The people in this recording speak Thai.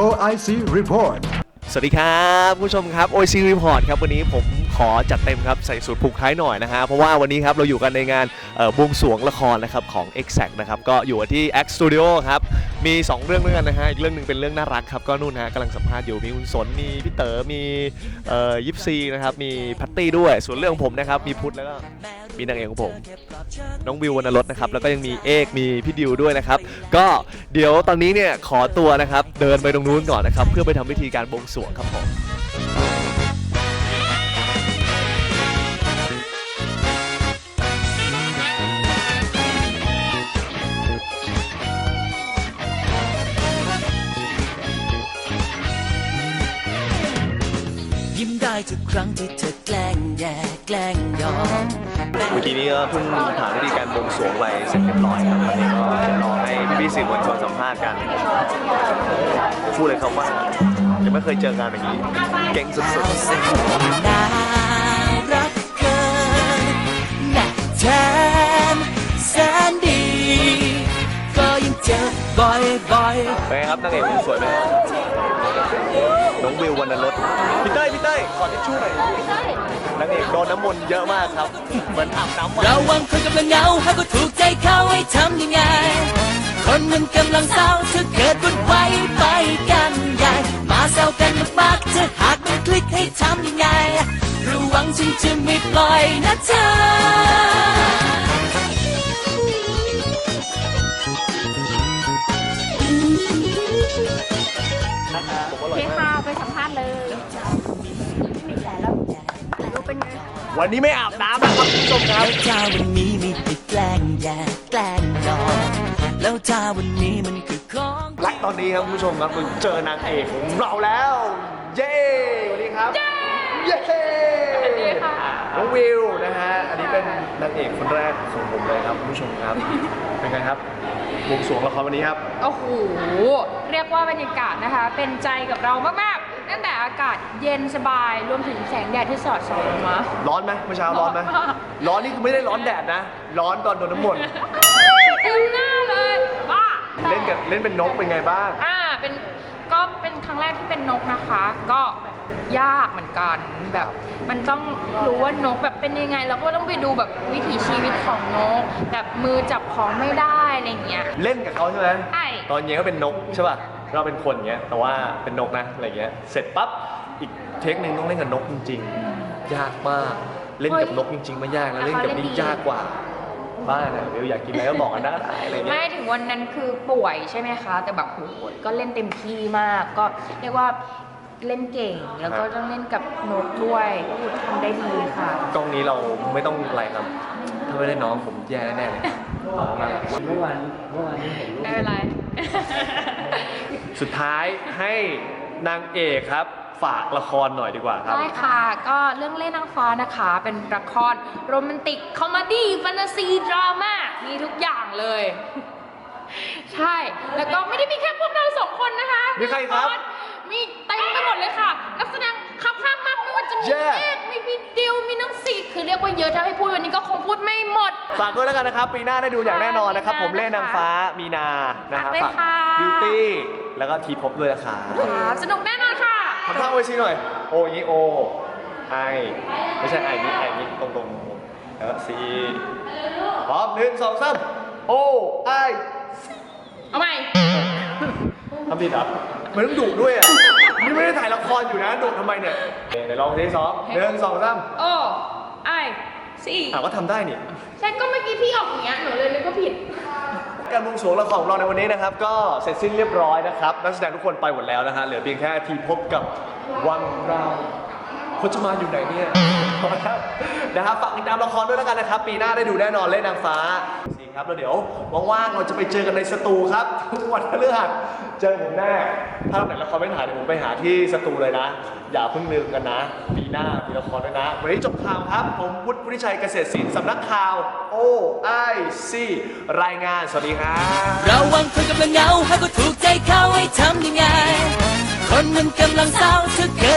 OIC Report สวัสดีครับผู้ชมครับ OC Report ครับวันนี้ผมขอจัดเต็มครับใส่สูตรผูกท้ายหน่อยนะฮะเพราะว่าวันนี้ครับเราอยู่กันในงานบวงสรวงละครนะครับของ Exact นะครับก็อยู่ที่ X Studio ครับมี 2 เรื่องด้วยกันนะฮะอีกเรื่องหนึ่งเป็นเรื่องน่ารักครับก็นู่นฮะกำลังสัมภาษณ์อยู่มีคุณสนมีพี่เต๋อมียิปซีนะครับมีพัตตี้ด้วยส่วนเรื่องของผมนะครับมีพุทธแล้วก็ มีนางเอกของผม น้องวิววรรณรสนะครับ แล้วก็ยังมีเอกมีพี่ดิวด้วยนะครับ ก็เดี๋ยวตอนนี้เนี่ยขอตัวนะครับ เดินไปตรงนู้นก่อนนะครับ เพื่อไปทำพิธีการบวงสรวงครับผมยิ้มได้ทุกครั้งที่เธอแกล้งแย่แกล้งยอม เมื่อกี้นี้ก็เพิ่งผ่านพิธีการบวงสรวงไปเสร็จเรียบร้อยครับวันนี้ก็รอให้พี่ๆสื่อมวลชนสัมภาษณ์กันพูดเลยครับว่ายังไม่เคยเจองานอย่างนี้ เก่งสุดสิ่งน่ารักเกินหนักแทนแสนดี ก็ยังเจอบ่อยบ่อยๆเป็นไงครับนางเอกสวยไหมน้ องวิววรรณรสพี่เต้ยพี่เต้ยขอทิชชู่หน่อยนางเอกโดนน้ำมนต์เยอะมากครับ เหมือนอาบน้ำๆมาระวังคนกำลังเหงาหากก็ถูกใจเขาให้ทำยังไง คนมันกำลังเศร้าถ้าเกิดวุ่นวายไปกันใหญ่ มาแซวกันมากๆถ้าหากมันคลิกให้ทำยังไง ระวังฉันจะไม่ปล่อยนะเธอ วันนี้ไม่อาบน้ำนะครับคุณผู้ชมครับ แล้วถ้าวันนี้ไม่ไปแกล้งแย่แกล้งยอมแล้วถ้าวันนี้มันคือของและตอนนี้ครับคุณผู้ชมครับเราเจอนางเอกของเราแล้ว เย้สวัสดีครับเย้เย้สวัสดีค่ะน้องวิวนะฮะ อันนี้เป็นนางเอกคนแรกของผมเลยครับคุณผู้ชมครับ เป็นไงครับบวงสรวงละครวันนี้ครับ โอ้โห เรียกว่าบรรยากาศนะคะ เป็นใจกับเรามากๆ ตั้งแต่อากาศเย็นสบายรวมถึงแสงแดดที่สอดส่องลงมา ร้อนไหมเมื่อเช้าร้อนไหมร้อนมาก ร้อนนี่คือไม่ได้ร้อนแดดนะ ร้อนตอนโดนน้ำมนต์เต็มหน้าเลยบ้าเล่นกับเล่นเป็นนกเป็นไงบ้าง อ่าเป็นก็เป็นครั้งแรกที่เป็นนกนะคะ ก็ยากเหมือนกันแบบ มันต้องรู้ว่านกแบบเป็นยังไง แล้วก็ต้องไปดูแบบวิถีชีวิตของนกแบบมือจับของไม่ได้อะไรอย่างเงี้ย เล่นกับเขาใช่ไหมใช่ ตอนเย็นก็เป็นนกใช่ป่ะ เราเป็นคนเงี้ยแต่ว่าเป็นนกนะอะไรเงี้ยเสร็จปั๊บอีกเทคหนึ่งต้องเล่นกับนกจริง ๆ ยากมากเล่นกับนกจริงๆไม่ยากนะเล่นกับนี่ยากกว่าบ้านะเดี๋ยวอยากกินอะไรก็บอกกันนะได้อะไรเงี้ไม่ยถึงวันนั้นคือป่วยใช่ไหมคะ แต่แบบโหก็เล่นเต็มที่มาก ก็เรียกว่าเล่นเก่ง แล้วก็ต้องเล่นกับนกด้วยพูดทำได้ดีค่ะ กล้องนี้เราไม่ต้องอะไรครับ ถ้าไม่ได้น้องผมแย่แน่ๆเลยน้องน่ารักเมื่อวานเมื่อวานนี้เห็นรูปไม่เป็นไร สุดท้ายให้นางเอกครับฝากละครหน่อยดีกว่าครับ ได้ค่ะ ก็เรื่องเล่นนางฟ้านะคะ เป็นละครโรแมนติก คอมเมดี้แฟนตาซี ดราม่า มีทุกอย่างเลย ใช่ แล้วก็ไม่ได้มีแค่พวกเราสองคนนะคะมีใครครับ มีเต็มไปหมดเลยค่ะ นักแสดงคับข้างมากไม่ว่าจะมีเย้เอกมีพี่ดิวมีน้องสีคือ เรียกว่าเยอะถ้าให้พูดวันนี้ก็คงพูดไม่หมด ฝากด้วยแล้วกันนะครับ ปีหน้าได้ดูอย่างแน่นอนนะครับ ผมเล่นนางฟ้ามีนานะครับฝากด้วยค่ะ บิวตี้แล้วก็ทีพบด้วยนะครับ ครับสนุกแน่นอนค่ะ ทำท่าโอซีหน่อย โออย่างนี้โอไอไม่ใช่ไอนี้ไอนี้ตรงตรงๆแล้วซีพร้อมหนึ่งสองสามโอไอเอาใหม่ ทำผิดเหรอมันต้องดุด้วยอะนี่ไม่ได้ถ่ายละครอยู่นะดุทำไมเนี่ยเดี๋ยวลองทีสองหนึ่งสองสามโอ้ ไอซีอ่าก็ทำได้นี่ ใช่ก็เมื่อกี้พี่ออกอย่างเงี้ยหนูเลยนึกว่าผิด การบวงสรวงละครของเราในวันนี้นะครับ ก็เสร็จสิ้นเรียบร้อยนะครับ นักแสดงทุกคนไปหมดแล้วนะฮะเหลือเพียงแค่ทีพบกับวังเราพจมานอยู่ไหนเนี่ยนะครับฝากติดตามละครด้วยแล้วกันนะครับ ปีหน้าได้ดูแน่นอนเล่นนางฟ้าสิ ครับแล้วเดี๋ยวว่างๆเราจะไปเจอกันในสตูครับทุกวันพฤหัสเจอผมแน่ถ้าเราไหนละครไม่ถ่ายเดี๋ยวผมไปหาที่สตูเลยนะ อย่าเพิ่งลืมกันนะ ปีหน้ามีละครด้วยนะ วันนี้จบข่าวครับ ผมวุฒิวุฒิชัยเกษตรศิลป์สำนักข่าวโอไอซีรายงานสวัสดีครับระวังคนกำลังเหงาหากถูกใจเขาให้ทำยังไง คนมันกำลังเศร้าถ้าเกิด